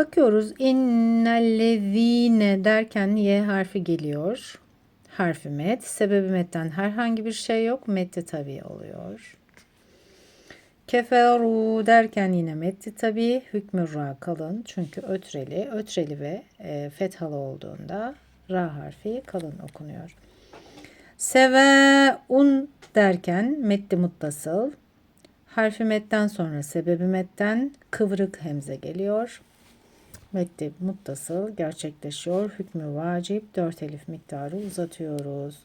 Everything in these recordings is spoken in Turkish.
Bakıyoruz. İnnellezine derken Y harfi geliyor. Harfi met. Sebebi metten herhangi bir şey yok. Metti tabi oluyor. Keferu derken yine metti tabi. Hükmü ra kalın. Çünkü ötreli. Ötreli ve e, fethalı olduğunda ra harfi kalın okunuyor. Seveun derken metti muttasıl. Harfi metten sonra sebebi metten kıvrık hemze geliyor. Metti muttasıl gerçekleşiyor. Hükmü vacip. Dört elif miktarı uzatıyoruz.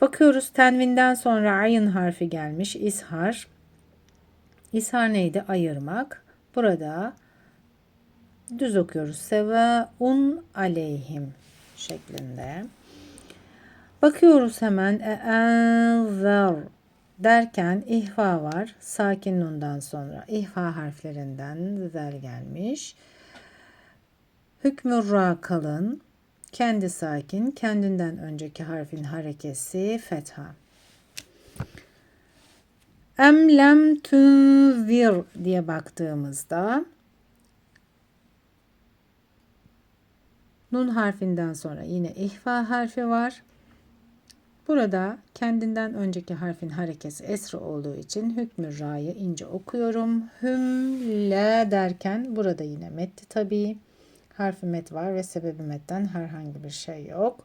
Bakıyoruz tenvinden sonra ayın harfi gelmiş. İshar. İshar neydi? Ayırmak. Burada düz okuyoruz. Seveun aleyhim şeklinde. Bakıyoruz hemen. E'enzer derken ihfa var. Sakin nundan sonra ihfa harflerinden zel gelmiş. Hükmü ra kalın. Kendi sakin. Kendinden önceki harfin harekesi fetha. Em lem diye baktığımızda nun harfinden sonra yine ihfa harfi var. Burada kendinden önceki harfin harekesi esra olduğu için hükmü ra'yı ince okuyorum. Hümle derken burada yine metti tabii. Harfi met var ve sebebi metten herhangi bir şey yok.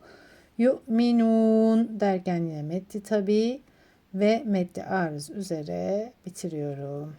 Yu'minun derken yine metti tabii ve meddi arız üzere bitiriyorum.